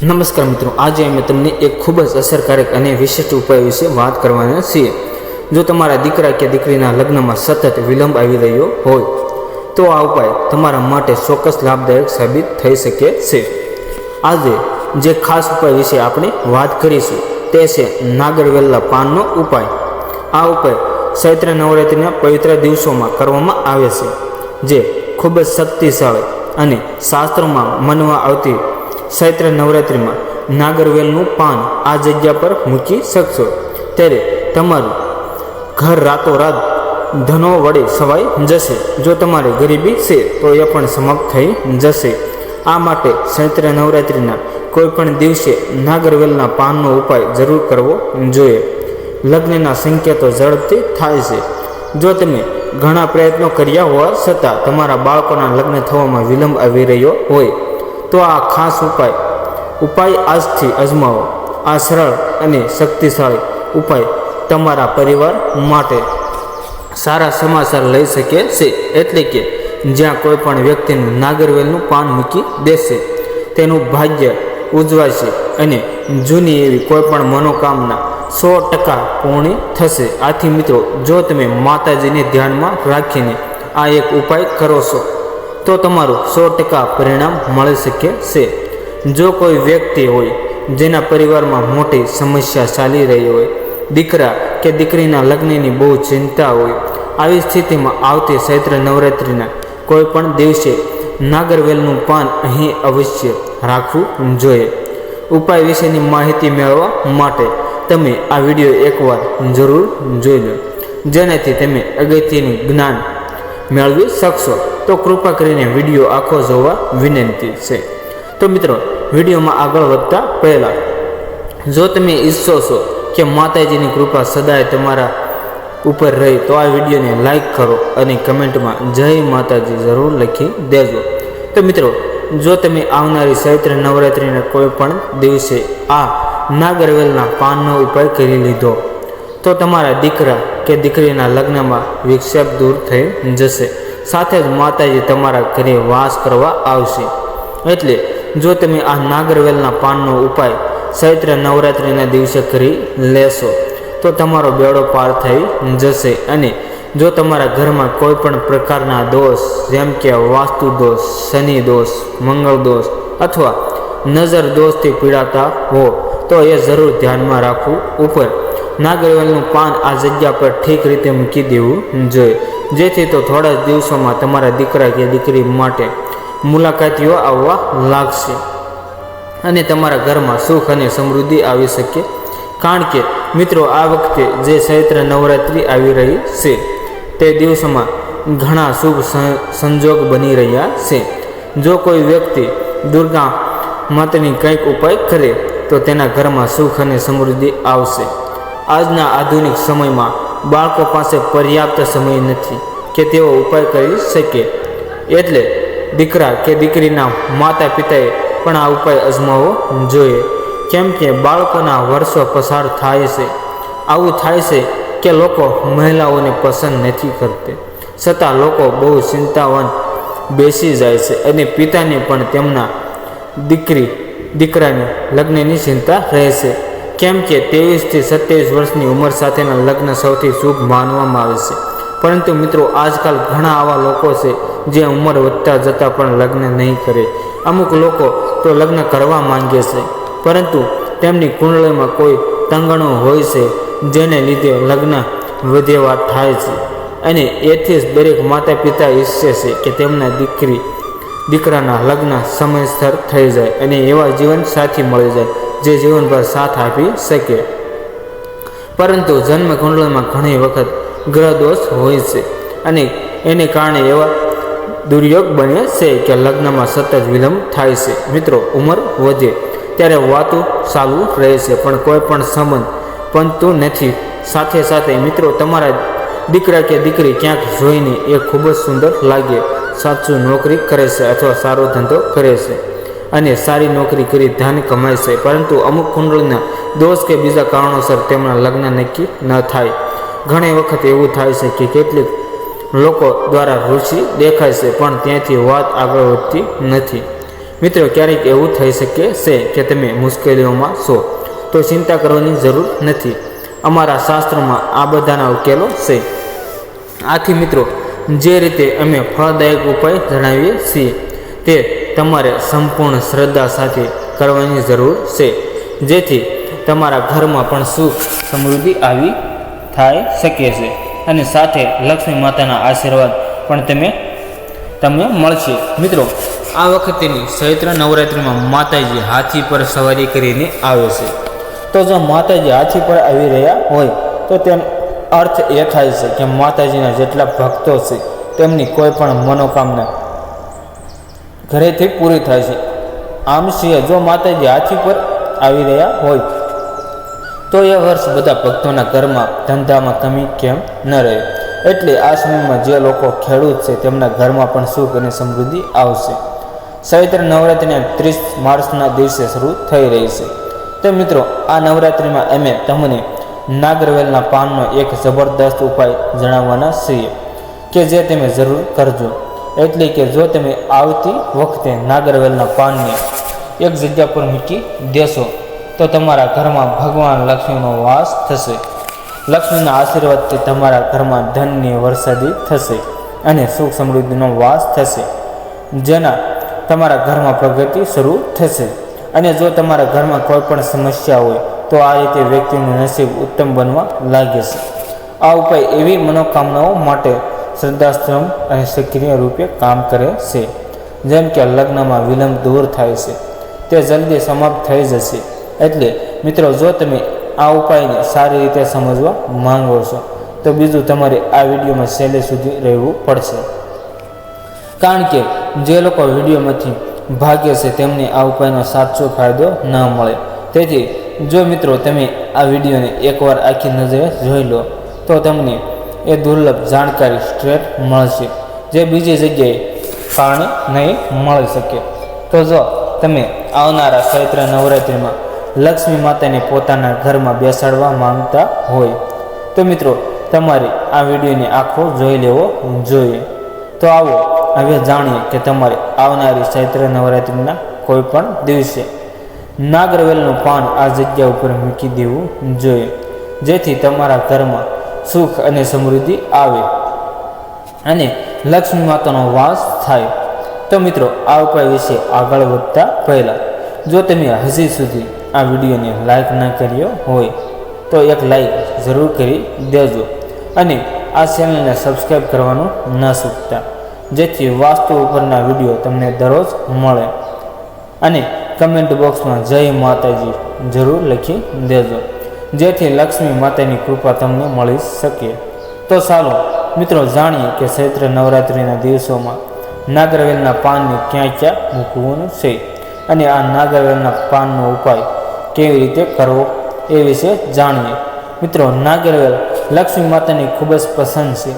નમસ્કાર મિત્રો, આજે અમે તમને એક ખૂબ જ અસરકારક અને વિશિષ્ટ ઉપાય વિશે વાત કરવાના છીએ. જો તમારા દીકરા કે દીકરીના લગ્નમાં સતત વિલંબ આવી રહ્યો હોય, તો આ ઉપાય તમારા માટે ચોક્કસ લાભદાયક સાબિત થઈ શકે છે. આજે જે ખાસ ઉપાય વિશે આપણે વાત કરીશું, તે છે નાગરવેલના પાનનો ઉપાય. આ ઉપાય ચૈત્ર નવરાત્રિના પવિત્ર દિવસોમાં કરવામાં આવે છે, જે ખૂબ જ શક્તિશાળી અને શાસ્ત્રોમાં મનવા આવતી ચૈત્ર નવરાત્રિમાં નાગરવેલનું પાન આ જગ્યા પર મૂકી શકશો. ત્યારે તમારું ઘર રાતોરાત ધનો વડે સવાઈ જશે. જો તમારે ગરીબી છે, તો એ પણ સમાપ્ત થઈ જશે. આ માટે ચૈત્ર નવરાત્રિના કોઈ પણ દિવસે નાગરવેલના પાનનો ઉપાય જરૂર કરવો જોઈએ. લગ્નના સંકેતો ઝડપથી થાય છે. જો તમે ઘણા પ્રયત્નો કર્યા હોવા છતાં તમારા બાળકોના લગ્ન થવામાં વિલંબ આવી રહ્યો હોય તો આ ખાસ ઉપાય. ઉપાય આજથી અજમાવો. આ સરળ અને શક્તિશાળી ઉપાય તમારા પરિવાર માટે સારા સમાચાર લઈ શકે છે. એટલે કે જ્યાં કોઈ પણ વ્યક્તિનું નાગરવેલનું પાન મૂકી દેશે, તેનું ભાગ્ય ઉજવાશે અને જૂની એવી કોઈ પણ મનોકામના સો ટકા પૂર્ણ થશે. આથી મિત્રો, જો તમે માતાજીને ધ્યાનમાં રાખીને આ એક ઉપાય કરો છો તો તમારું સો ટકા પરિણામ મળી શકે છે. જો કોઈ વ્યક્તિ હોય, જેના પરિવારમાં મોટી સમસ્યા ચાલી રહી હોય, દીકરા કે દીકરીના લગ્નની બહુ ચિંતા હોય, આવી સ્થિતિમાં આવતી ચૈત્ર નવરાત્રિના કોઈ પણ દિવસે નાગરવેલનું પાન અહીં અવશ્ય રાખવું જોઈએ. ઉપાય વિશેની માહિતી મેળવવા માટે તમે આ વીડિયો એકવાર જરૂર જોઈ લો, જેનાથી તમે અગત્યનું જ્ઞાન મેળવી શકશો. તો કૃપા કરીને વીડિયો આખો જોવા વિનંતી છે. તો મિત્રો, વિડીયોમાં આગળ વધતા પહેલાં, જો તમે ઈચ્છો છો કે માતાજીની કૃપા સદાય તમારા ઉપર રહી, તો આ વિડીયોને લાઈક કરો અને કમેન્ટમાં જય માતાજી જરૂર લખી દેજો. તો મિત્રો, જો તમે આવનારી ચૈત્ર નવરાત્રિના કોઈ પણ દિવસે આ નાગરવેલના પાનનો ઉપાય કરી લીધો, તો તમારા દીકરા કે દીકરીના લગ્નમાં વિક્ષેપ દૂર થઈ જશે. સાથે જ માતાજી તમારા ઘરે વાસ કરવા આવશે. એટલે જો તમે આ નાગરવેલના પાનનો ઉપાય ચૈત્ર નવરાત્રિના દિવસે કરી લેશો, તો તમારો બેડો પાર થઈ જશે. અને જો તમારા ઘરમાં કોઈ પણ પ્રકારના દોષ, જેમ કે વાસ્તુ દોષ, શનિ દોષ, મંગળ દોષ અથવા નજર દોષથી પીડાતા હો, તો એ જરૂર ધ્યાનમાં રાખવું ઉપર. નાગરવેલનું પાન આ જગ્યા પર ઠીક રીતે મૂકી દેવું જોઈએ. જેથી તો થોડા જ દિવસોમાં તમારા દીકરા કે દીકરી માટે મુલાકાતીઓ આવવા લાગશે. અને તમારા ઘરમાં સુખ અને સમૃદ્ધિ આવી શકે. કારણ કે, મિત્રો, આ વખતે જે ચૈત્ર નવરાત્રિ આવી રહી છે, તે દિવસોમાં ઘણા શુભ સંજોગ બની રહ્યા છે. જો કોઈ વ્યક્તિ દુર્ગા માતાની કંઈક ઉપાય કરે, તો તેના ઘરમાં સુખ અને સમૃદ્ધિ આવશે. આજના આધુનિક સમયમાં બાળકો પાસે પર્યાપ્ત સમય નથી કે તેઓ ઉપાય કરી શકે. એટલે દીકરા કે દીકરીના માતા પિતાએ પણ આ ઉપાય અજમાવવો જોઈએ. કેમ કે બાળકોના વર્ષો પસાર થાય છે. આવું થાય છે કે લોકો મહિલાઓને પસંદ નથી કરતી. છતાં લોકો બહુ ચિંતાવન બેસી જાય છે અને પિતાને પણ તેમના દીકરી, દીકરાની લગ્નની ચિંતા રહેશે કેમ કે ત્રેવીસથી સત્યાવીસ વર્ષની ઉંમર સાથેના લગ્ન સૌથી શુભ માનવામાં આવે છે. પરંતુ મિત્રો, આજકાલ ઘણા આવા લોકો છે, જે ઉંમર વધતા જતાં પણ લગ્ન નહીં કરે. અમુક લોકો તો લગ્ન કરવા માંગે છે, પરંતુ તેમની કુંડળીમાં કોઈ તંગણો હોય છે, જેને લીધે લગ્ન વધેવા થાય છે. અને એથી જ દરેક માતા પિતા ઈચ્છે છે કે તેમના દીકરી, દીકરાના લગ્ન સમયસર થઈ જાય અને એવા જીવન સાથી મળી જાય. જે જીવનભર સાથ આપી શકે. પરંતુ જન્મ કુંડળમાં ઘણી વખત ગ્રહ દોષ હોય છે અને એને કારણે એવા દુર્યોગ બને છે કે લગ્નમાં સતત વિલંબ થાય છે. મિત્રો, ઉંમર વધે ત્યારે વાતો ચાલુ રહે છે, પણ કોઈ પણ સંબંધ બનતું નથી. સાથે સાથે મિત્રો, તમારા દીકરા કે દીકરી ક્યાંક જોઈને એ ખૂબ જ સુંદર લાગે, સાચું નોકરી કરે છે અથવા સારો ધંધો કરે છે. અને સારી નોકરી કરી ધન કમાય છે. પરંતુ અમુક કુંડળના દોષ કે બીજા કારણોસર તેમના લગ્ન નક્કી ન થાય. ઘણી વખત એવું થાય છે કે કેટલીક લોકો દ્વારા રુચિ દેખાય છે, પણ ત્યાંથી વાત આગળ વધતી નથી. મિત્રો, ક્યારેક એવું થઈ શકે છે કે તમે મુશ્કેલીઓમાં છો, તો ચિંતા કરવાની જરૂર નથી. અમારા શાસ્ત્રોમાં આ બધાના ઉકેલો છે. આથી મિત્રો, જે રીતે અમે ફળદાયક ઉપાય જણાવીએ છીએ, તે તમારે સંપૂર્ણ શ્રદ્ધા સાથે કરવાની જરૂર છે. જેથી તમારા ઘરમાં પણ સુખ સમૃદ્ધિ આવી થાય શકે છે. અને સાથે લક્ષ્મી માતાના આશીર્વાદ પણ તમે, તમને મળશે. મિત્રો, આ વખતેની ચૈત્ર નવરાત્રિમાં માતાજી હાથી પર સવારી કરીને આવે છે. તો જો માતાજી હાથી પર આવી રહ્યા હોય, તો તેનો અર્થ એ થાય છે કે માતાજીના જેટલા ભક્તો છે, તેમની કોઈ પણ મનોકામના ઘરેથી પૂરી થાય છે. આમ સિંહ જો માતાજી હાથી પર આવી રહ્યા હોય. તો એ વર્ષ બધા ભક્તોના ઘરમાં ધંધામાં કમી કેમ ન રહે. એટલે આ સમયમાં જે લોકો ખેડૂત છે, તેમના ઘરમાં પણ સુખ અને સમૃદ્ધિ આવશે. ચૈત્ર નવરાત્રિના ત્રીસ માર્ચના દિવસે શરૂ થઈ રહી છે. તો મિત્રો, આ નવરાત્રિમાં અમે તમને નાગરવેલના પાનનો એક જબરદસ્ત ઉપાય જણાવવાના છીએ કે જે તમે જરૂર કરજો. એટલે કે જો તમે આવતી વખતે નાગરવેલના પાનને એક જગ્યા પર મૂકી દેશો, તો તમારા ઘરમાં ભગવાન લક્ષ્મીનો વાસ થશે. લક્ષ્મીના આશીર્વાદથી તમારા ઘરમાં ધનની વરસાદી થશે અને સુખ સમૃદ્ધિનો વાસ થશે. જેના તમારા ઘરમાં પ્રગતિ શરૂ થશે. અને જો તમારા ઘરમાં કોઈ પણ સમસ્યા હોય, તો આ રીતે વ્યક્તિનું નસીબ ઉત્તમ બનવા લાગે છે. આ ઉપાય એવી મનોકામનાઓ માટે શ્રદ્ધાશ્રમ અને સક્રિય રૂપે કામ કરે છે. જેમ કે લગ્નમાં વિલંબ દૂર થાય છે. તે જલ્દી સમાપ્ત થઈ જશે. એટલે મિત્રો, જો તમે આ ઉપાયને સારી રીતે સમજવા માંગો છો, તો બીજું તમારે આ વિડીયોમાં છેલ્લે સુધી રહેવું પડશે. કારણ કે જે લોકો વિડીયોમાંથી ભાગ્ય છે, તેમને આ ઉપાયનો સાચો ફાયદો ન મળે. તેથી, જો મિત્રો, તમે આ વિડીયોને એકવાર આખી નજરે જોઈ લો, તો તમને એ દુર્લભ જાણકારી સ્ટ્રેટ મળશે, જે બીજી જગ્યાએ કારણે નહીં મળી શકે. તો જો તમે આવનારા ચૈત્ર નવરાત્રિમાં લક્ષ્મી માતાને પોતાના ઘરમાં બેસાડવા માંગતા હોય, તો મિત્રો તમારે આ વિડીયોને આખો જોઈ લેવો જોઈએ. તો આવો હવે જાણીએ કે તમારે આવનારી ચૈત્ર નવરાત્રિના કોઈ પણ દિવસે નાગરવેલનું પાન આ જગ્યા ઉપર મૂકી દેવું જોઈએ. જેથી તમારા ઘરમાં સુખ અને સમૃદ્ધિ આવે. અને લક્ષ્મી માતાનો વાસ થાય. તો મિત્રો, આ ઉપાય વિશે આગળ વધતા પહેલાં, જો તમે હજી સુધી આ વિડીયોને લાઈક ન કર્યો હોય, તો એક લાઈક જરૂર કરી દેજો. અને આ ચેનલને સબસ્ક્રાઈબ કરવાનું ન ચૂકતા જેથી વાસ્તુ ઉપરના વીડિયો તમને દરરોજ મળે. અને કમેન્ટ બોક્સમાં જય માતાજી જરૂર લખી દેજો. જેથી લક્ષ્મી માતાની કૃપા તમને મળી શકે. તો ચાલો, મિત્રો, જાણીએ કે ચૈત્ર નવરાત્રિના દિવસોમાં નાગરવેલના પાનને ક્યાં ક્યાં મૂકવાનું છે અને આ નાગરવેલના પાનનો ઉપાય કેવી રીતે કરવો એ વિશે જાણીએ. મિત્રો, નાગરવેલ લક્ષ્મી માતાની ખૂબ જ પસંદ છે.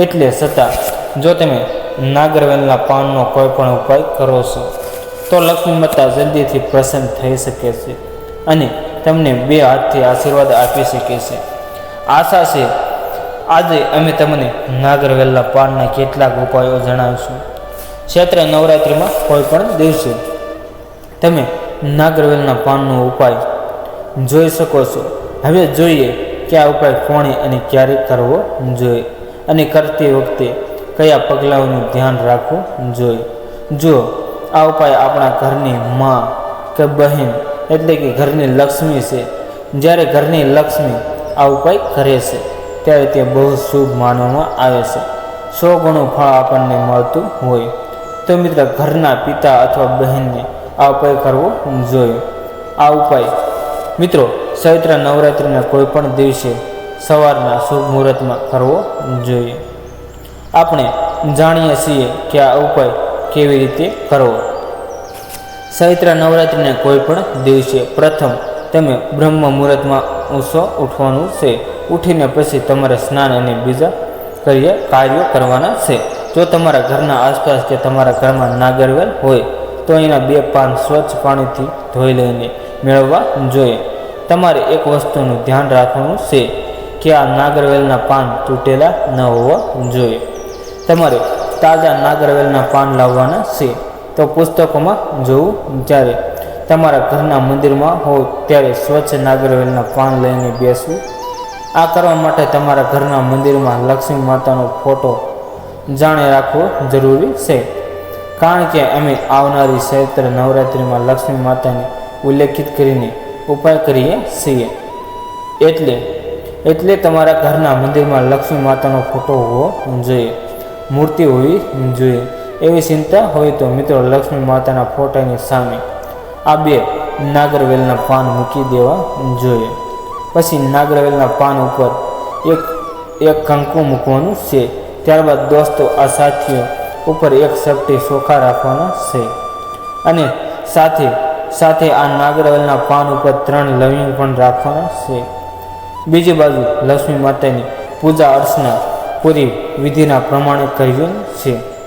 એટલે છતાં, જો તમે નાગરવેલના પાનનો કોઈ પણ ઉપાય કરો છો, તો લક્ષ્મી માતા જલ્દીથી પ્રસન્ન થઈ શકે છે અને તમને બે હાથથી આશીર્વાદ આપી શકે છે. આશા છે, આજે અમે તમને નાગરવેલના પાનના કેટલાક ઉપાયો જણાવીશું. ક્ષેત્ર નવરાત્રિમાં કોઈ પણ દિવસે તમે નાગરવેલના પાનનો ઉપાય જોઈ શકો છો. હવે જોઈએ કે આ ઉપાય કોણે અને ક્યારે કરવો જોઈએ અને કરતી વખતે કયા પગલાઓનું ધ્યાન રાખવું જોઈએ. જો આ ઉપાય આપણા ઘરની મા કે બહેન એટલે કે ઘરની લક્ષ્મી છે. જ્યારે ઘરની લક્ષ્મી આ ઉપાય કરે છે, ત્યારે તે બહુ શુભ માનવામાં આવે છે. સો ગણું ફળ આપણને મળતું હોય. તો મિત્ર, ઘરના પિતા અથવા બહેનને આ ઉપાય કરવો જોઈએ. આ ઉપાય, મિત્રો, ચૈત્ર નવરાત્રિના કોઈપણ દિવસે સવારના શુભ મુહૂર્તમાં કરવો જોઈએ. આપણે જાણીએ છીએ કે આ ઉપાય કેવી રીતે કરવો. ચૈત્ર નવરાત્રિના કોઈ પણ દિવસે પ્રથમ તમે બ્રહ્મ મુહૂર્તમાં ઊંસો ઉઠવાનું છે. ઉઠીને પછી તમારે સ્નાન અને બીજા કરીએ કાર્યો કરવાના છે. જો તમારા ઘરના આસપાસ કે તમારા ઘરમાં નાગરવેલ હોય, તો એના બે પાન સ્વચ્છ પાણીથી ધોઈ લઈને મેળવવા જોઈએ. તમારે એક વસ્તુનું ધ્યાન રાખવાનું છે કે આ નાગરવેલના પાન તૂટેલા ન હોવા જોઈએ. તમારે તાજા નાગરવેલના પાન લાવવાના છે. તો પુસ્તકોમાં જોવું જ્યારે તમારા ઘરના મંદિરમાં હોવ ત્યારે સ્વચ્છ નાગરવેલના પાન લઈને બેસવું. આ કરવા માટે તમારા ઘરના મંદિરમાં લક્ષ્મી માતાનો ફોટો જાણે રાખવો જરૂરી છે. કારણ કે અમે આવનારી ચૈત્ર નવરાત્રિમાં લક્ષ્મી માતાને ઉલ્લેખિત કરીને ઉપાય કરીએ છીએ. એટલે એટલે તમારા ઘરના મંદિરમાં લક્ષ્મી માતાનો ફોટો હોવો જોઈએ. મૂર્તિ હોવી જોઈએ. એવી ચિંતા હોય તો મિત્રો લક્ષ્મી માતાના ફોટાની સામે આ બે નાગરવેલના પાન મૂકી દેવા જોઈએ. પછી નાગરવેલના પાન ઉપર એક એક કંકુ મૂકવાનું છે. ત્યારબાદ દોસ્તો, આ સાથીઓ ઉપર એક સપટી ચોખા રાખવાના છે. અને સાથે સાથે આ નાગરવેલના પાન ઉપર ત્રણ લવિંગ પણ રાખવાના છે. બીજી બાજુ લક્ષ્મી માતાની પૂજા અર્ચના પૂરી વિધિના પ્રમાણે કરવી છે.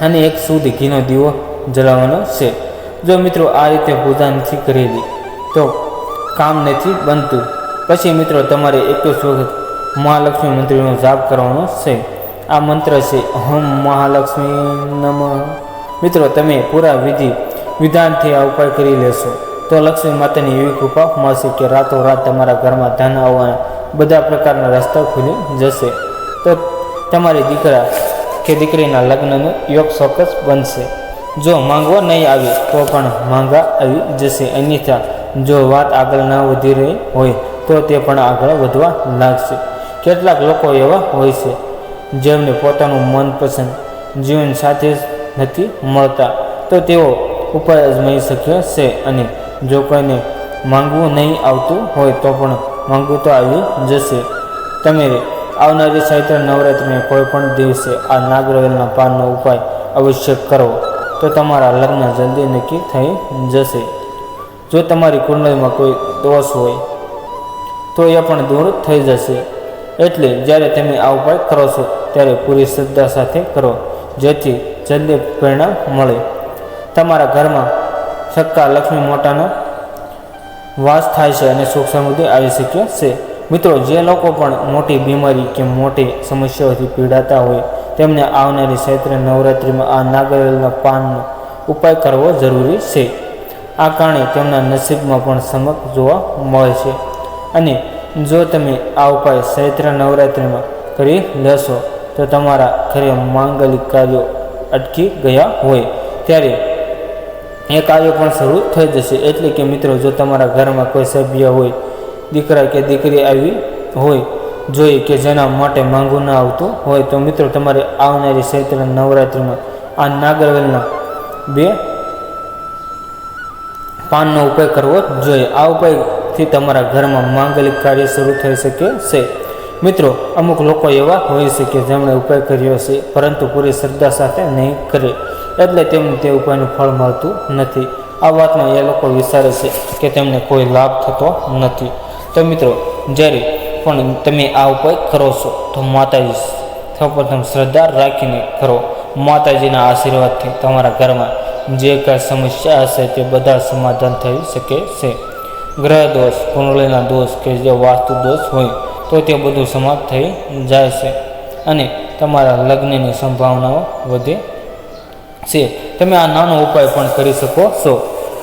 અને એક શુદ્ધ ઘીનો દીવો જલાવવાનો છે. જો મિત્રો આ રીતે પૂજા નથી કરેલી, તો કામ નથી બનતું. પછી મિત્રો તમારે એકવીસ વખત મહાલક્ષ્મી મંત્રીનો જાપ કરવાનો છે. આ મંત્ર છે, હમ મહાલક્ષ્મી નમ. મિત્રો, તમે પૂરા વિધિ વિધાનથી આ ઉપાય કરી લેશો. તો લક્ષ્મી માતાની એવી કૃપા મળશે કે રાતોરાત તમારા ઘરમાં ધન આવવાના બધા પ્રકારના રસ્તા ખુલી જશે. તો તમારી દીકરા કે દીકરીના લગ્નનો યોગ ચોક્કસ બનશે. જો માંગવા નહીં આવે તો પણ માંગા આવી જશે. અન્યથા, જો વાત આગળ ન વધી રહી હોય તો તે પણ આગળ વધવા લાગશે. કેટલાક લોકો એવા હોય છે, જેમને પોતાનું મનપસંદ જીવન સાથે નથી મળતા. તો તેઓ ઉપાય અજમાઈ શક્યો છે અને જો કોઈને માંગવું નહીં આવતું હોય તો પણ માંગવું તો આવી જશે. તમે આવનારી ચૈત્ર નવરાત્રિને કોઈ પણ દિવસે આ નાગરવેલના પાનનો ઉપાય અવશ્ય કરો, તો તમારા લગ્ન જલ્દી નક્કી થઈ જશે. જો તમારી કુંડળીમાં કોઈ દોષ હોય, તો એ પણ દૂર થઈ જશે. એટલે જ્યારે તમે આ ઉપાય કરો છો, ત્યારે પૂરી શ્રદ્ધા સાથે કરો, જેથી જલ્દી પરિણામ મળે. તમારા ઘરમાં સક્કા લક્ષ્મી મોટાનો વાસ થાય છે અને સુખ સમૃદ્ધિ આવી શકે છે. મિત્રો, જે લોકો પણ મોટી બીમારી કે મોટી સમસ્યાઓથી પીડાતા હોય, તેમને આવનારી ચૈત્ર નવરાત્રિમાં આ નાગરવેલના પાનનો ઉપાય કરવો જરૂરી છે. આ કારણે તેમના નસીબમાં પણ સમક જોવા મળે છે. અને જો તમે આ ઉપાય ચૈત્ર નવરાત્રિમાં કરી લેશો, તો તમારા ઘરે માંગલિક કાર્યો અટકી ગયા હોય. ત્યારે એ કાર્ય પણ શરૂ થઈ જશે. એટલે કે મિત્રો, જો તમારા ઘરમાં કોઈ સભ્ય હોય દીકરા કે દીકરી આવી હોય જોઈએ કે જેના માટે માંગવું ના આવતું હોય, તો મિત્રો તમારે આવનારી ચૈત્ર નવરાત્રિમાં આ નાગરવેલના બે પાનનો ઉપાય કરવો જોઈએ. આ ઉપાયથી તમારા ઘરમાં માંગલિક કાર્ય શરૂ થઈ શકે છે. મિત્રો, અમુક લોકો એવા હોય છે કે જેમણે ઉપાય કર્યો છે પરંતુ પૂરી શ્રદ્ધા સાથે નહીં કરે, એટલે તેમને તે ઉપાયનું ફળ મળતું નથી. આ વાતમાં એ લોકો વિચારે છે કે તેમને કોઈ લાભ થતો નથી. તો મિત્રો, જ્યારે પણ તમે આ ઉપાય કરો છો, તો માતાજી સૌપ્રથમ શ્રદ્ધા રાખીને કરો. માતાજીના આશીર્વાદથી તમારા ઘરમાં જે કાંઈ સમસ્યા હશે, તે બધા સમાધાન થઈ શકે છે. ગ્રહ દોષ, કુંડળીના દોષ કે જે વાસ્તુ દોષ હોય, તો તે બધું સમાપ્ત થઈ જાય છે અને તમારા લગ્નની સંભાવનાઓ વધે છે. તમે આ નાનો ઉપાય પણ કરી શકો છો.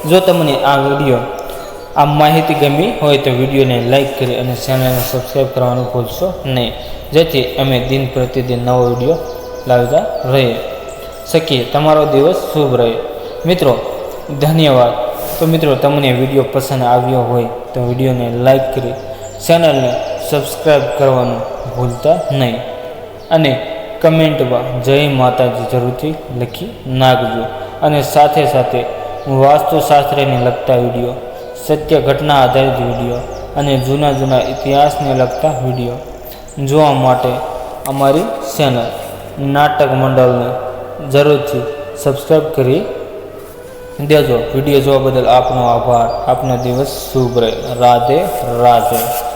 જો તમને આ વીડિયો આ માહિતી ગમી હોય તો વિડીયોને લાઇક કરી અને ચેનલને સબસ્ક્રાઈબ કરવાનું ભૂલશો નહીં. જેથી અમે દિન પ્રતિદિન નવો વીડિયો લાવતા રહીએ. શકીએ. તમારો દિવસ શુભ રહે. મિત્રો, ધન્યવાદ. તો મિત્રો, તમને વીડિયો પસંદ આવ્યો હોય તો વિડીયોને લાઇક કરી, ચેનલને સબસ્ક્રાઈબ કરવાનું ભૂલતા નહીં. અને કમેન્ટમાં જય માતાજી જરૂરથી લખી નાખજો. અને સાથે સાથે વાસ્તુશાસ્ત્રને લગતા વીડિયો સત્ય ઘટના આધારિત વીડિયો અને જૂના જૂના ઇતિહાસને લગતા વીડિયો જોવા માટે અમારી ચેનલ નાટક મંડળને જરૂરથી સબસ્ક્રાઈબ કરી દેજો. વીડિયો જોવા બદલ આપનો આભાર. આપનો દિવસ શુભ રહે. રાધે રાધે.